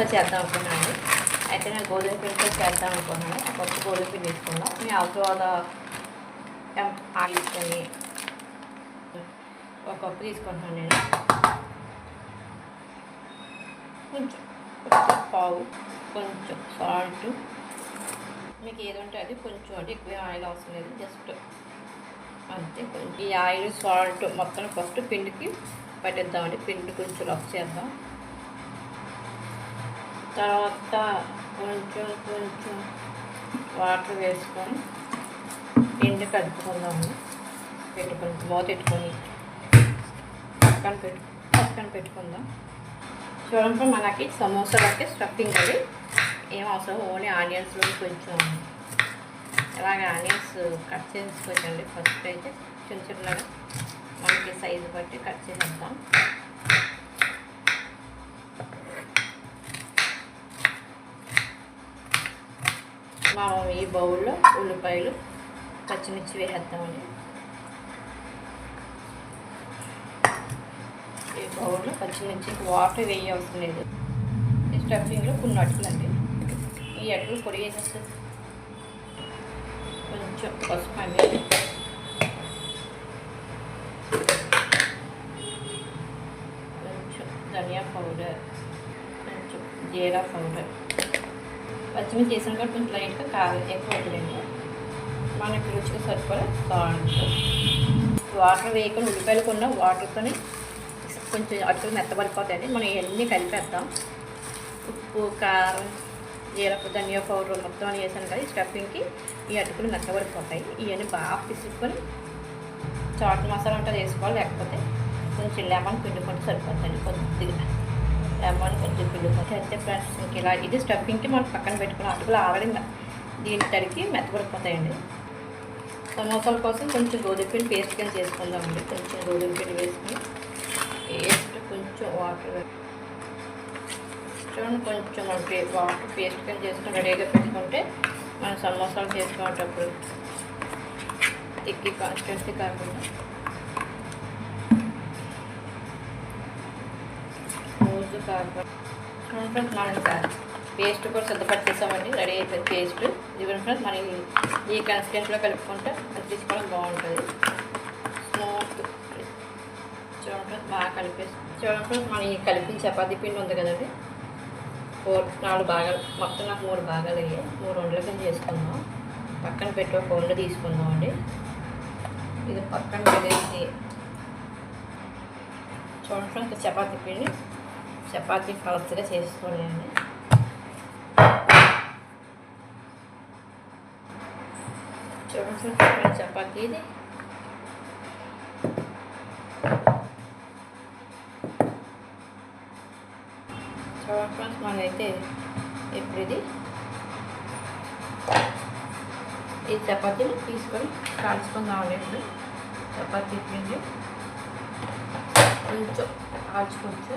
సమోసా చేద్దాం అనుకున్నాను. అయితే నేను గోధుమ పిండితో చేద్దాం అనుకున్నాను. ఫస్ట్ గోధుమ పిండి తీసుకుందాం నేను అవసరం ఆయిల్ ఒక కప్పు తీసుకుంటున్నాను నేను. కొంచెం పావు కొంచెం సాల్ట్. మీకు ఏది ఉంటే అది కొంచెం అంటే ఎక్కువ ఆయిల్ అవసరం లేదు. జస్ట్ అంతే కొంచెం. ఈ ఆయిల్ సాల్ట్ మొత్తం ఫస్ట్ పిండికి పట్టిద్దామండి. పిండి కొంచెం రఫ్ చేద్దాం. తర్వాత కొంచెం కొంచెం వాటర్ వేసుకొని పిండి కలుపుకుందాము. పెట్టుకొని మూత పెట్టుకొని. పక్కన పెట్టు పక్కన పెట్టుకుందాం. చూడండి మనకి సమోసాలకి స్టఫింగ్ అది. ఏం అవసరం ఓన్లీ ఆనియన్స్లో కొంచెం. ఇలాగ ఆనియన్స్ కట్ చేసుకోవచ్చండి ఫస్ట్ అయితే చిన్న చిన్నగా మనకి సైజు బట్టి కట్ చేసేద్దాం. మనం ఈ బౌల్లో ఉల్లిపాయలు పచ్చిమిర్చి వేసేద్దామండి ఈ బౌల్లో పచ్చిమిర్చి వాటర్ వేయ అవసరం లేదు. స్టఫింగ్లో కొన్ని అటుకులండి ఈ అటుకులు పొడి వేసేస్తుంది కొంచెం పసుపు అండి. కొంచెం ధనియా పౌడర్ కొంచెం జీరా పౌడర్. పచ్చిమిర్చి చేసిన కూడా కొంచెం లైట్గా కారం ఎక్కువ వద్దులేండి మనకి రుచిగా సరిపడే సాల్ట్ వాటర్ వేయకుండా ఉల్లిపాయలు కొన్న వాటర్తోనే కొంచెం అటుకులు మెత్తబడిపోతాయండి. మనం ఇవన్నీ కలిపేద్దాం. ఉప్పు కారం జీలపు ధనియా పౌడర్ మొత్తం అని వేసాను కదా ఈ స్టఫింగ్కి ఈ అటుకులు మెత్తబడిపోతాయి. ఇవన్నీ బాగా పిసుకొని చాట్ మసాలా ఉంటుంది వేసుకోవాలి లేకపోతే కొంచెం లెమన్ పిండుకుంటే సరిపోతుంది కొద్దిగా. లెమన్ కొంచెం పిండుకుంటే అంతే ఫ్రెండ్స్. మీకు ఇలా ఇది స్టఫింగ్కి మనం పక్కన పెట్టుకుని అటుకులు ఆల్రెడీ దీని తడికి మెత్తబడిపోతాయండి సమోసాల కోసం కొంచెం గోధుమ పిండి పేస్ట్ కింద చేసుకుందామండి. కొంచెం గోధుమ పిండి వేసుకుని పేస్ట్ కొంచెం వాటర్ చూడండి కొంచెం మనకి వాటర్ పేస్ట్ కింద చేసుకుని రెడీగా పెట్టుకుంటే మనం సమోసాలు చేసుకునేటప్పుడు తిక్కి కాన్స్టెన్సీ కాకుండా రోజు కాకుండా మనం పేస్ట్ కూడా సిద్ధపట్టేసామండి రెడీ అయిపోయింది పేస్ట్. ఇదిగోండి ఫ్రెండ్స్ మనం ఈ కన్సిస్టెన్సీలో కలుపుకుంటే అది తీసుకోవడం బాగుంటుంది. స్మూత్. చూడండి ఫ్రెండ్స్ బాగా కలిపేసి చూడండి ఫ్రెండ్స్ మనం ఈ కలిపిన చపాతీ పిండి ఉంది కదండి. ఫోర్ నాలుగు భాగాలు మొత్తం నాకు మూడు భాగాలు అయ్యాయి. మూడు వండల కింద చేసుకుందాం. పక్కన పెట్టి ఒక వండ తీసుకుందాం అండి ఇది పక్కన పెట్టేసి చూడండి ఫ్రెండ్స్ చపాతీ పిండి చపాతీ ఫలస్గా చేసుకోలేండి చూడండి చపాతీ ఇది. చూడండి ఫ్రెండ్స్ మనమైతే ఇప్పుడు ఇది. ఈ చపాతీని తీసుకొని కాల్చుకుందామండి ఇప్పుడు చపాతీ పిండి కొంచెం కాల్చుకోవచ్చు.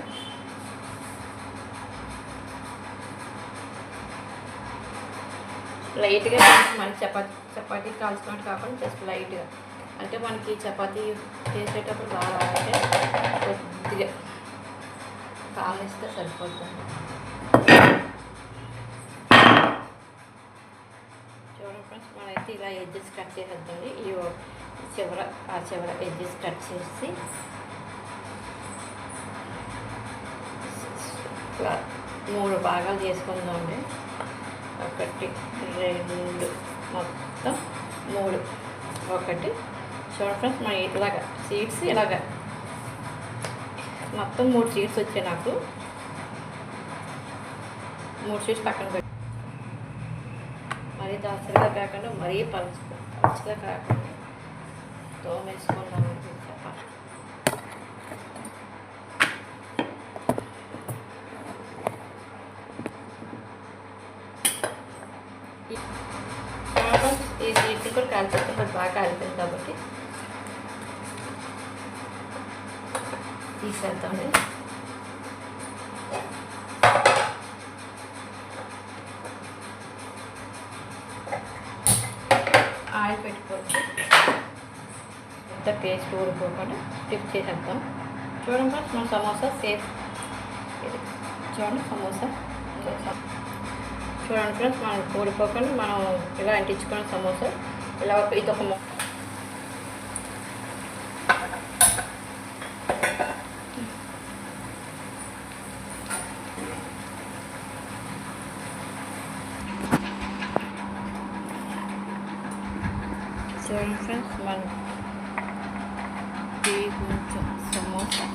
లైట్గా మన చపాతీ చపాతీ కాల్చుకున్నట్టు కాకుండా జస్ట్ లైట్గా. అంటే మనకి చపాతీ చేసేటప్పుడు బాగా అంటే కొద్దిగా కాలిస్తే సరిపోతుంది చూడండి ఫ్రెండ్స్ మనమైతే ఇలా ఎడ్జెస్ కట్ చేసేద్దామండి. ఈ చివర ఆ చివర ఎడ్జెస్ కట్ చేసి మూడు భాగాలు చేసుకుందామండి. ఒకటి రెండు మొత్తం మూడు. ఒకటి చూడండి ఫ్రెండ్స్ మన ఇలాగ సీడ్స్ ఇలాగా. మొత్తం మూడు సీట్స్ వచ్చాయి నాకు. మూడు సీడ్స్ పక్కన పెట్టి. మరీ దాసరిగా కాకుండా మరీ పలుచు పలుచుగా కాకుండా తోమేసుకున్నాను చెప్పాలి ఈ సీట్లు కూడా కాల్చేస్తే కొంచెం బాగా కాలిపోయింది కాబట్టి. తీసేద్దామండి. ఆయిల్ పెట్టుకోవచ్చు. ఇంత పేస్ట్ ఊడిపోకుండా టిప్ చేసేద్దాం. చూడండి ఫ్రెండ్స్ మన సమోసా సేఫ్ చూడండి సమోసా. చూడండి ఫ్రెండ్స్ మనం ఊడిపోకుండా మనం ఇలా అంటించుకున్న సమోసా. ఇలా ఒక ఇది ఒక మొక్క చూడండి ఫ్రెండ్స్ మనం ఇది కొంచెం సమోసా